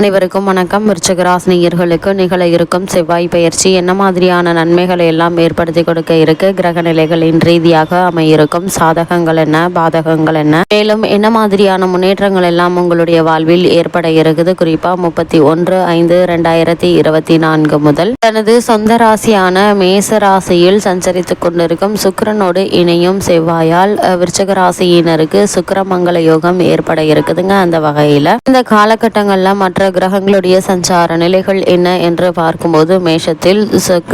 அனைவருக்கும் வணக்கம். விருச்சகராசினியர்களுக்கு நிகழ இருக்கும் செவ்வாய் பயிற்சி என்ன மாதிரியான நன்மைகளை எல்லாம் ஏற்படுத்தி கொடுக்க இருக்கு? கிரக நிலைகளின் ரீதியாக அமையிருக்கும் சாதகங்கள் என்ன? பாதகங்கள் என்ன? மேலும் என்ன மாதிரியான முன்னேற்றங்கள் எல்லாம் உங்களுடைய வாழ்வில் ஏற்பட இருக்குது? குறிப்பா முப்பத்தி ஒன்று ஐந்து ரெண்டாயிரத்தி இருபத்தி நான்கு முதல். தனது சொந்த ராசியான மேச ராசியில் சஞ்சரித்து கொண்டிருக்கும் சுக்கரனோடு இணையும் செவ்வாயால் விருச்சக ராசியினருக்கு சுக்கரமங்கல யோகம் ஏற்பட இருக்குதுங்க அந்த வகையில. இந்த காலகட்டங்கள்ல மற்ற கிரகங்களுடைய சஞ்சார நிலைகள் என்ன என்று பார்க்கும்போது மேஷத்தில்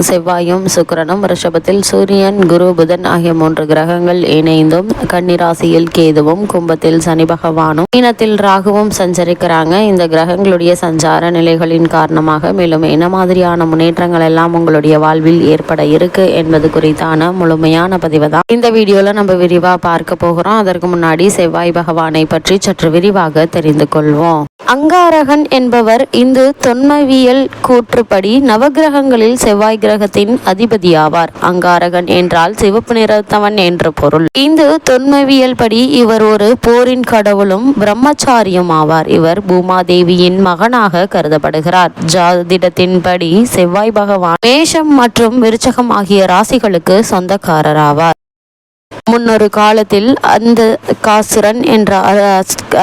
செவ்வாயும் சுக்கரனும் ரிஷபத்தில் சூரியன் குரு புதன் ஆகிய மூன்று கிரகங்கள் இணைந்தும் கன்னிராசியில் கேதுவும் கும்பத்தில் சனி பகவானும் மீனத்தில் ராகுவும் சஞ்சரிக்கிறாங்க. இந்த கிரகங்களுடைய சஞ்சார நிலைகளின் காரணமாக மேலும் என்ன மாதிரியான முன்னேற்றங்கள் எல்லாம் உங்களுடைய வாழ்வில் ஏற்பட இருக்கு என்பது குறித்தான முழுமையான பதிவு தான். இந்த வீடியோல நம்ம விரிவா பார்க்க போகிறோம். அதற்கு முன்னாடி செவ்வாய் பகவானை பற்றி சற்று விரிவாக தெரிந்து கொள்வோம். அங்காரகன் என்பவர் இந்து தொன்மவியல் கூற்றுப்படி நவகிரகங்களில் செவ்வாய் கிரகத்தின் அதிபதியாவார். அங்காரகன் என்றால் சிவப்பு நிறத்தவன் என்று பொருள். இந்து தொன்மவியல் படி இவர் ஒரு போரின் கடவுளும் பிரம்மச்சாரியும் ஆவார். இவர் பூமாதேவியின் மகனாக கருதப்படுகிறார். ஜாதிடத்தின்படி செவ்வாய் பகவான் மேஷம் மற்றும் விருச்சகம் ஆகிய ராசிகளுக்கு சொந்தக்காரராவார். முன்னொரு காலத்தில் அந்த காசுரன் என்ற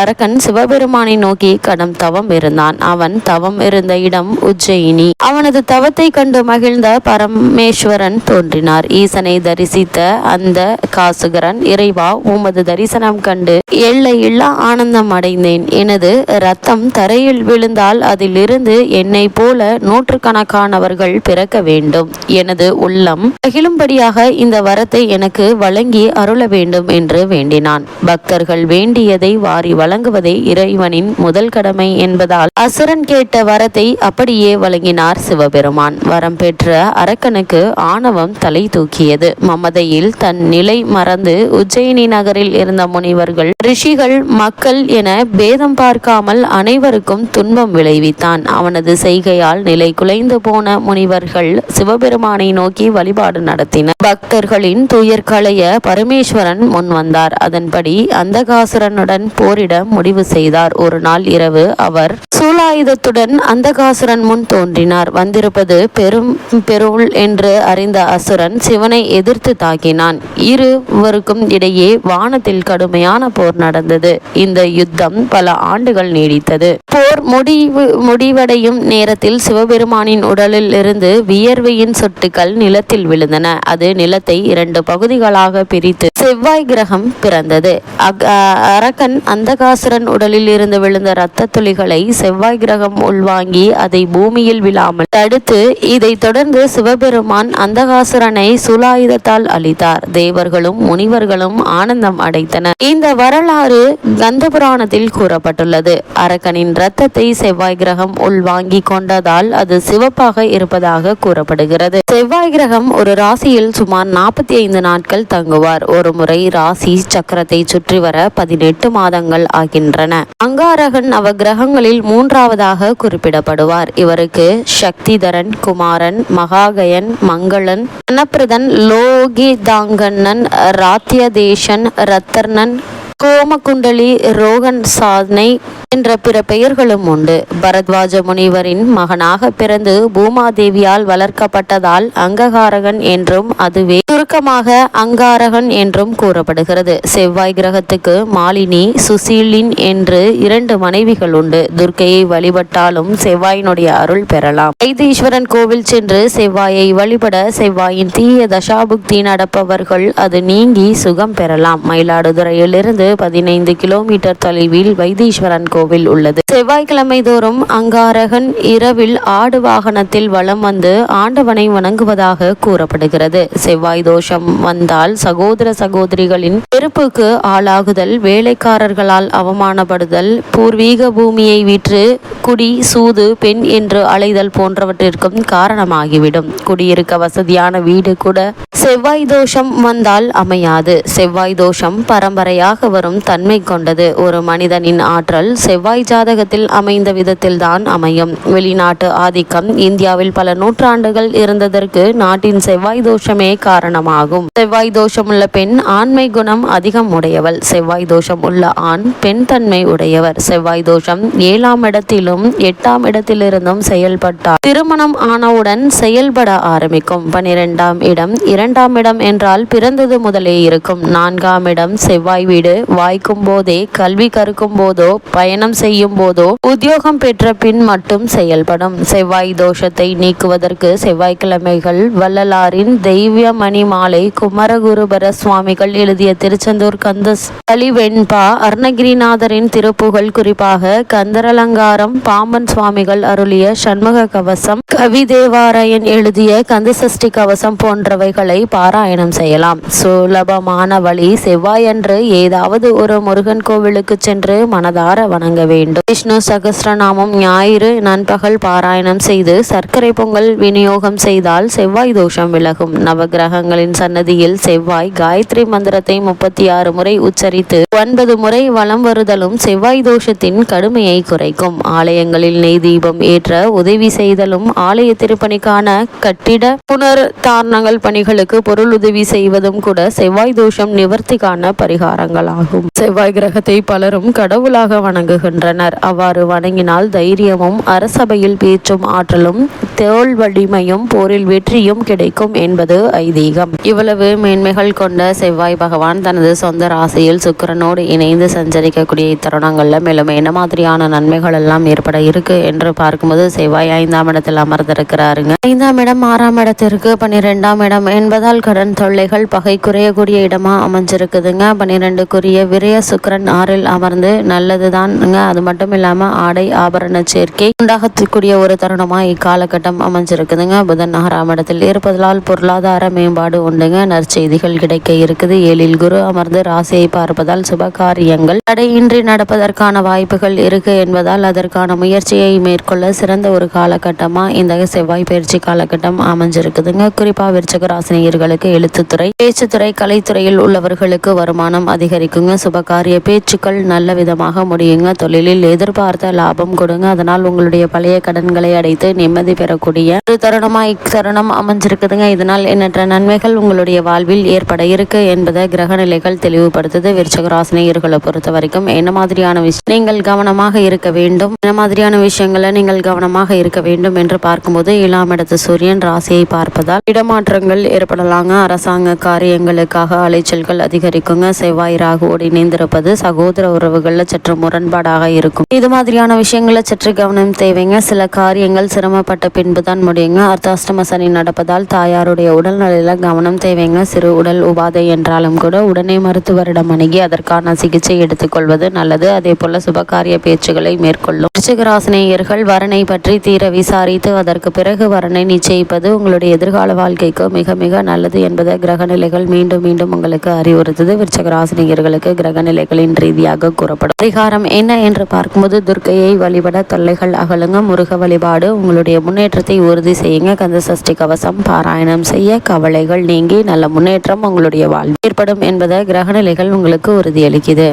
அரக்கன் சிவபெருமானை நோக்கி கடும் தவம் இருந்தான். அவன் தவம் இருந்த இடம் உஜ்ஜயினி. அவனது தவத்தை கண்டு மகிழ்ந்த பரமேஸ்வரன் தோன்றினார். ஈசனை தரிசித்த அந்த காசுகரன் இறைவா உமது தரிசனம் கண்டு எல்லையில்லா ஆனந்தம் அடைந்தேன். எனது ரத்தம் தரையில் விழுந்தால் அதிலிருந்து என்னை போல நூற்றுக்கணக்கானவர்கள் பிறக்க வேண்டும். எனது உள்ளம் மகிழும்படியாக இந்த வரத்தை எனக்கு வழங்கி அருள வேண்டும் என்று வேண்டினான். பக்தர்கள் வேண்டியதை வாரி வழங்குவதே இறைவனின் முதல் கடமை என்பதால் அசுரன் கேட்ட வரத்தை அப்படியே வழங்கினார் சிவபெருமான். வரம் பெற்ற அரக்கனுக்கு ஆணவம் தலை தூக்கியது. மமதையில் தன் நிலை மறந்து உஜ்ஜயினி நகரில் இருந்த முனிவர்கள் ரிஷிகள் மக்கள் என பேதம் பார்க்காமல் அனைவருக்கும் துன்பம் விளைவித்தான். அவனது செய்கையால் நிலை குலைந்து போன முனிவர்கள் சிவபெருமானை நோக்கி வழிபாடு நடத்தினர். பக்தர்களின் துயர்களைய பர பரமேஸ்வரன் முன் வந்தார். அதன்படி அந்தகாசுரனுடன் போரிட முடிவு செய்தார். ஒரு நாள் இரவு அவர் சூலாயுதத்துடன் அந்தகாசுரன் முன் தோன்றினார். வந்திருப்பது பெரும் பெருள் என்று அறிந்த அசுரன் சிவனை எதிர்த்து தாக்கினான். இருவருக்கும் இடையே வானத்தில் கடுமையான போர் நடந்தது. இந்த யுத்தம் பல ஆண்டுகள் நீடித்தது. போர் முடிவு முடிவடையும் நேரத்தில் சிவபெருமானின் உடலில் இருந்து வியர்வையின் சொட்டுகள் நிலத்தில் விழுந்தன. அது நிலத்தை இரண்டு பகுதிகளாக பிரி பிரித்து செவ்வாய் கிரகம் பிறந்தது. அரக்கன் அந்தகாசுரன் உடலில் இருந்து விழுந்த இரத்த துளிகளை செவ்வாய் கிரகம் உள்வாங்கி அதை பூமியில் விழாமல் தடுத்து இதைத் தொடர்ந்து சிவபெருமான் அந்தகாசுரனை சுலாயுதத்தால் அழித்தார். தேவர்களும் முனிவர்களும் ஆனந்தம் அடைத்தனர் இந்த வரலாறு கந்த புராணத்தில் கூறப்பட்டுள்ளது. அரக்கனின் இரத்தத்தை செவ்வாய் கிரகம் உள்வாங்கி கொண்டதால் அது சிவப்பாக இருப்பதாக கூறப்படுகிறது. செவ்வாய் கிரகம் ஒரு ராசியில் சுமார் நாற்பத்தி ஐந்து நாட்கள் தங்குவார். ஒரு முறை ராசி சக்கரத்தை சுற்றி வர பதினெட்டு மாதங்கள் ஆகின்றன. அங்காரகன் அவ கிரகங்களில் மூன்றாவதாக குறிப்பிடப்படுவார். இவருக்கு சக்திதரன் குமாரன் மகாகயன் மங்களன் அனப்பிரதன் லோகிதாங்கண்ணன் ராத்தியதேசன் ரத்தர்ணன் கோமகுண்டலி ரோகன் சாதனை என்ற பிற பெயர்களும் உண்டு. பரத்வாஜ முனிவரின் மகனாக பிறந்து பூமாதேவியால் வளர்க்கப்பட்டதால் அங்ககாரகன் என்றும் அதுவே சுருக்கமாக அங்காரகன் என்றும் கூறப்படுகிறது. செவ்வாய் கிரகத்துக்கு மாலினி சுசீலின் என்று இரண்டு மனைவிகள் உண்டு. துர்க்கையை வழிபட்டாலும் செவ்வாயினுடைய அருள் பெறலாம். வைத்தீஸ்வரன் கோவில் சென்று செவ்வாயை வழிபட செவ்வாயின் தீய தசாபுக்தி நடப்பவர்கள் அது நீங்கி சுகம் பெறலாம். மயிலாடுதுறையிலிருந்து பதினைந்து கிலோமீட்டர் தொலைவில் வைத்தீஸ்வரன் கோவில் உள்ளது. செவ்வாய்க்கிழமை தோறும் அங்காரகன் இரவில் ஆடு வாகனத்தில் வலம் வந்து ஆண்டவனை வணங்குவதாக கூறப்படுகிறது. செவ்வாய் தோஷம் வந்தால் சகோதர சகோதரிகளின் வெறுப்புக்கு ஆளாகுதல் வேலைக்காரர்களால் அவமானப்படுதல் பூர்வீக பூமியை விற்று குடி சூது பெண் என்று அலைதல் போன்றவற்றிற்கும் காரணமாகிவிடும். குடியிருக்க வசதியான வீடு கூட செவ்வாய் தோஷம் வந்தால் அமையாது. செவ்வாய் தோஷம் பரம்பரையாக வரும் வரும் தன்மை கொண்டது. ஒரு மனிதனின் ஆற்றல் செவ்வாய் ஜாதகத்தில் அமைந்த விதத்தில்தான் அமையும். வெளிநாட்டு ஆதிக்கம் இந்தியாவில் பல நூற்றாண்டுகள் இருந்ததற்கு நாட்டின் செவ்வாய் தோஷமே காரணமாகும். செவ்வாய் தோஷம் உள்ள பெண் ஆண்மை குணம் அதிகம் உடையவள். செவ்வாய் தோஷம் உள்ள ஆண் பெண் தன்மை உடையவர். செவ்வாய் தோஷம் ஏழாம் இடத்திலும் எட்டாம் இடத்திலிருந்தும் செயல்பட்டார். திருமணம் ஆனவுடன் செயல்பட ஆரம்பிக்கும். பனிரெண்டாம் இடம் இரண்டாம் இடம் என்றால் பிறந்தது முதலே இருக்கும். நான்காம் இடம் செவ்வாய் வீடு வாய்க்கும் போதே கல்வி கற்கும் போதோ பயணம் செய்யும் போதோ உத்தியோகம் பெற்ற பின் மட்டும் செயல்படும். செவ்வாய் தோஷத்தை நீக்குவதற்கு செவ்வாய்க்கிழமைகள் வள்ளலாரின் தெய்வ மணி மாலை குமரகுருபர சுவாமிகள் எழுதிய திருச்செந்தூர் கந்த கலிவெண்பா அருணகிரிநாதரின் திருப்புகழ் குறிப்பாக கந்தரலங்காரம் பாம்பன் சுவாமிகள் அருளிய சண்முக கவசம் கவிதேவாராயன் எழுதிய கந்தசஷ்டி கவசம் போன்றவைகளை பாராயணம் செய்யலாம். சுலபமான வழி செவ்வாயன்று ஏதாவது ஒரு முருகன் கோவிலுக்கு சென்று மனதார வணங்க வேண்டும். விஷ்ணு சகசிரநாமம் ஞாயிறு நண்பகல் பாராயணம் செய்து சர்க்கரை பொங்கல் விநியோகம் செய்தால் செவ்வாய் தோஷம் விலகும். நவகிரகங்களின் சன்னதியில் செவ்வாய் காயத்ரி மந்திரத்தை முப்பத்தி ஆறு முறை உச்சரித்து ஒன்பது முறை வலம் வருதலும் செவ்வாய் தோஷத்தின் கடுமையை குறைக்கும். ஆலயங்களில் நெய் தீபம் ஏற்ற உதவி செய்தலும் ஆலய திருப்பணிக்கான கட்டிட புனர் தாரணங்கள் பணிகளுக்கு பொருள் உதவி செய்வதும் கூட செவ்வாய் தோஷம் நிவர்த்திக்கான பரிகாரங்களாகும். செவ்வாய் கிரகத்தை பலரும் கடவுளாக வணங்குகின்றனர். அவ்வாறு வணங்கினால் தைரியமும் அரசபையில் பேச்சும் ஆற்றலும் தோல் வலிமையும் போரில் வெற்றியும் கிடைக்கும் என்பது ஐதீகம். இவ்வளவு மேன்மைகள் கொண்ட செவ்வாய் பகவான் தனது சொந்த ராசியில் சுக்கிரனோடு இணைந்து சஞ்சரிக்கக்கூடிய இத்தருணங்கள்ல மேலும் என்ன மாதிரியான நன்மைகள் எல்லாம் ஏற்பட இருக்கு என்று பார்க்கும்போது செவ்வாய் ஐந்தாம் இடத்தில் அமர்ந்திருக்கிறாருங்க. ஐந்தாம் இடம் ஆறாம் இடத்திற்கு பன்னிரெண்டாம் இடம் என்பதால் கடன் தொல்லைகள் பகை குறையக்கூடிய இடமா அமைஞ்சிருக்குதுங்க. பன்னிரெண்டுக்குரிய விரய சுக்கரன் ஆறில் அமர்ந்து நல்லதுதான்ங்க. அது மட்டும் இல்லாம ஆடை ஆபரண சேர்க்கை உண்டாகக்கூடிய ஒரு தருணமா இக்காலகட்டம் அமைஞ்சிருக்குதுங்க. புதன் ஆறாம் இடத்தில் இருப்பதால் பொருளாதார மேம்பாடு உண்டுங்க. நற்செய்திகள் கிடைக்க இருக்குது. ஏழில் குரு அமர்ந்து ராசியை பார்ப்பதால் சுப காரியங்கள் தடையின்றி நடப்பதற்கான வாய்ப்புகள் இருக்கு என்பதால் அதற்கான முயற்சியை மேற்கொள்ள சிறந்த ஒரு காலகட்டமா இந்த செவ்வாய் பயிற்சி காலகட்டம் அமைஞ்சிருக்குதுங்க. குறிப்பா விருச்சக ராசினியர்களுக்கு எழுத்துத்துறை பேச்சுத்துறை கலைத்துறையில் உள்ளவர்களுக்கு வருமானம் அதிகரிக்குங்க. சுபகாரிய பேச்சுக்கள் நல்ல விதமாக முடியுங்க. தொழிலில் எதிர்பார்த்த லாபம் கொடுங்க. அதனால் உங்களுடைய பழைய கடன்களை அடைத்து நிம்மதி பெற தரக்கூடிய ஒரு தருணமா இத்தருணம் அமைஞ்சிருக்குதுங்க. இதனால் எண்ணற்ற நன்மைகள் உங்களுடைய வாழ்வில் ஏற்பட இருக்கு என்பதை கிரக நிலைகள் தெளிவுபடுத்துது. விருச்சகராசினியர்களை பொறுத்த வரைக்கும் என்ன மாதிரியான விஷயம் நீங்கள் கவனமாக இருக்க வேண்டும். என்ன மாதிரியான விஷயங்களை நீங்கள் கவனமாக இருக்க வேண்டும் என்று பார்க்கும்போது இளாம் இடத்து சூரியன் ராசியை பார்ப்பதால் இடமாற்றங்கள் ஏற்படலாங்க. அரசாங்க காரியங்களுக்காக அலைச்சல்கள் அதிகரிக்குங்க. செவ்வாய் ராகுவோடு இணைந்திருப்பது சகோதர உறவுகளில் சற்று முரண்பாடாக இருக்கும். இது மாதிரியான விஷயங்களை சற்று கவனம் தேவைங்க. சில காரியங்கள் சிரமப்பட்ட பின்புதான் முடியுங்க. அர்த்தாஷ்டம சனி நடப்பதால் தாயாருடைய உடல்நிலையில் கவனம் தேவைங்க. சிறு உடல் உபாதை என்றாலும் கூட உடனே மருத்துவரிடம் அணுகி அதற்கான சிகிச்சை எடுத்துக்கொள்வது நல்லது. அதே போல சுபகாரிய பேச்சுகளை மேற்கொள்ளும். விருச்சிகராசினியர்கள் வரனை பற்றி தீர விசாரித்து அதற்கு பிறகு வரனை நிச்சயிப்பது உங்களுடைய எதிர்கால வாழ்க்கைக்கு மிக மிக நல்லது என்பதை கிரகநிலைகள் மீண்டும் மீண்டும் உங்களுக்கு அறிவுறுத்தது. விருச்சகராசினியர்களுக்கு கிரகநிலைகளின் ரீதியாக கூறப்படும். பரிகாரம் என்ன என்று பார்க்கும்போது துர்க்கையை வழிபட தொல்லைகள் அகலுங்க. முருக வழிபாடு உங்களுடைய முன்னேற்றத்தை உறுதி செய்யுங்க. கந்த சஷ்டி கவசம் பாராயணம் செய்ய கவலைகள் நீங்கி நல்ல முன்னேற்றம் உங்களுடைய வாழ்வு ஏற்படும் என்பதை கிரகநிலைகள் உங்களுக்கு உறுதியளிக்குது.